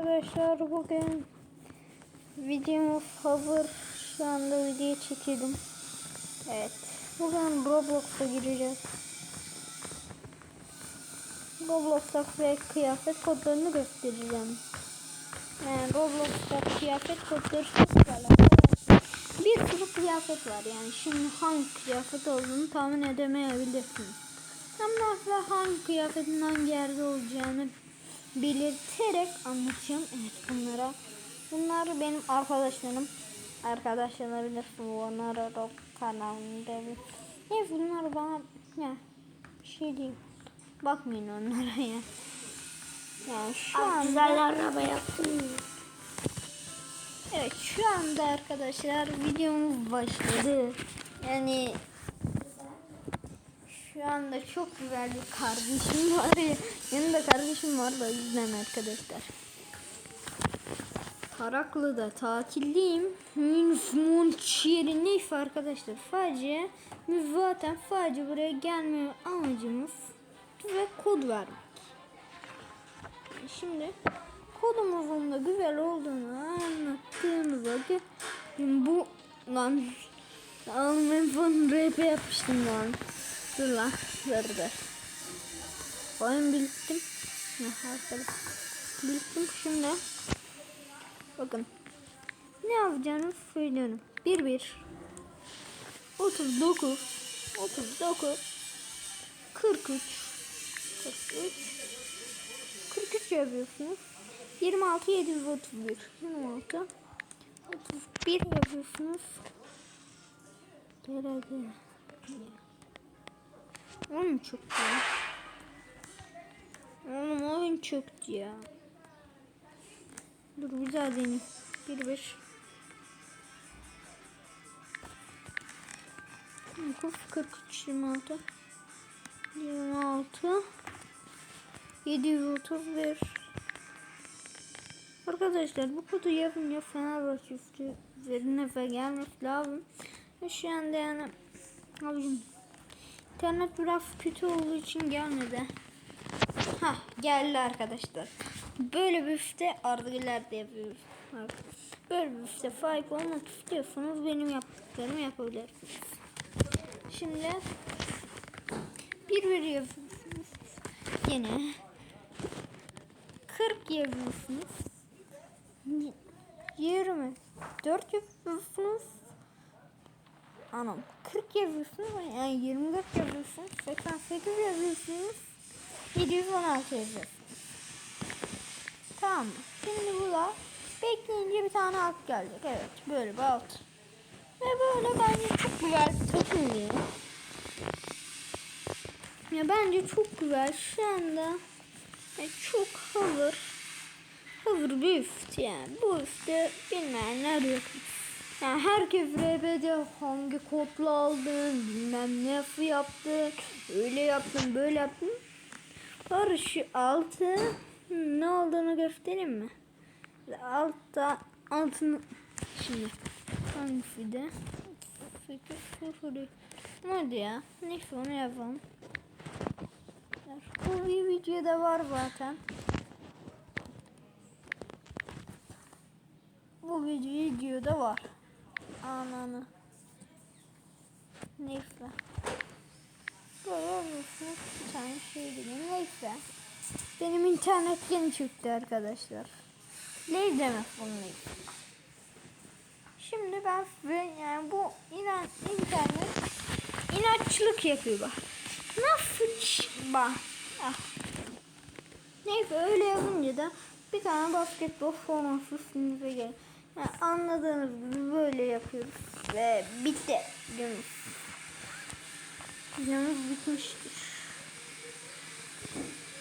Arkadaşlar bugün videomuz hazır. Şu anda video çekelim. Evet. Bugün Roblox'a gireceğiz. Roblox'ta kıyafet kodlarını göstereceğim. Yani Roblox'ta kıyafet kodları çok. Bir sürü kıyafet var yani. Şimdi hangi kıyafet olduğunu tahmin edemeyebilirsiniz. Ama hangi kıyafetin hangi yerde olacağını belirterek anlatacağım. Evet bunlara. Bunlar benim arkadaşlarım. Arkadaşlar bilirsin bunlar Rob kanalında. Ne bunlar bana ya bir şey diyeyim. Bakmayın onlara ya. Yani şu Abi anda güzel araba yaptın. Evet şu anda arkadaşlar videomuz başladı. Yani şu anda çok güzel bir kardeşim var ya. Yanında kardeşim var da yüzden arkadaşlar. Taraklı'da tatildeyim. Neyse arkadaşlar. Facia. Zaten facia buraya gelme amacımız ve kod vermek. Şimdi kodumuzun da güzel olduğunu anlattığımıza bu lan ben bunu rap yapmıştım lan. Dur lan. Dur. Oyun bildim. Bildim şimdi. Bakın. Ne yapacağını söylüyorum. 1 1 39 39 43 43 43 yapıyorsunuz. 26 731 26 31 yapıyorsunuz. Herhalde. Oyun çöktü. Oğlum oyun çöktü ya. Dur bir daha deneyim. Bir bir. Kuf 43 26 26 731 Arkadaşlar bu kodu yapınca Fenerbahçe üzerine ve gelmesi lazım. Şu anda yani abicim internet biraz kötü olduğu için gelmedi. Ha geldi arkadaşlar. Böyle bir üfte ardıgılar da yapıyoruz. Bak, Böyle bir üfte sahip olmak istiyorsanız benim yaptıklarımı yapabilirsiniz. Şimdi bir bir yapıyorsunuz. Yine 40 yapıyorsunuz. 20 4 yapıyorsunuz. Anam. 40 yazıyorsunuz yani 24 yazıyorsunuz 88 yazıyorsunuz 716 yazıyorsunuz. Tamam mı? Şimdi bu da bekleyince bir tane alt gelecek. Evet böyle bir alt. Ve böyle bence çok güzel oluyor ya bence çok güzel. Şu anda ya çok hazır. Hazır bir üst yani. Bu üstte bilmeyenler yok yani herkes RB'de hangi kodla aldın, bilmem ne yapı öyle yaptın, böyle yaptın. Var şu altı hmm, ne olduğunu göstereyim mi? Altta altını şimdi hangisi de? Sekiz sıfır Hadi ya. Neyse onu yapalım. Bu bir videoda var zaten. Bu video videoda var. Ananı. Neyse. Görüyorsunuz bir tane şey dedim. Neyse. Benim internet yeni çıktı arkadaşlar. Ne demek bunun. Şimdi ben yani bu inan internet inatçılık yapıyor bak. Nasıl bak. Ah. Neyse öyle yazınca da bir tane basketbol forması üstünüze gel. Yani anladığınız gibi böyle yapıyoruz. Ve bitti. Günümüz. Günümüz bitmiştir.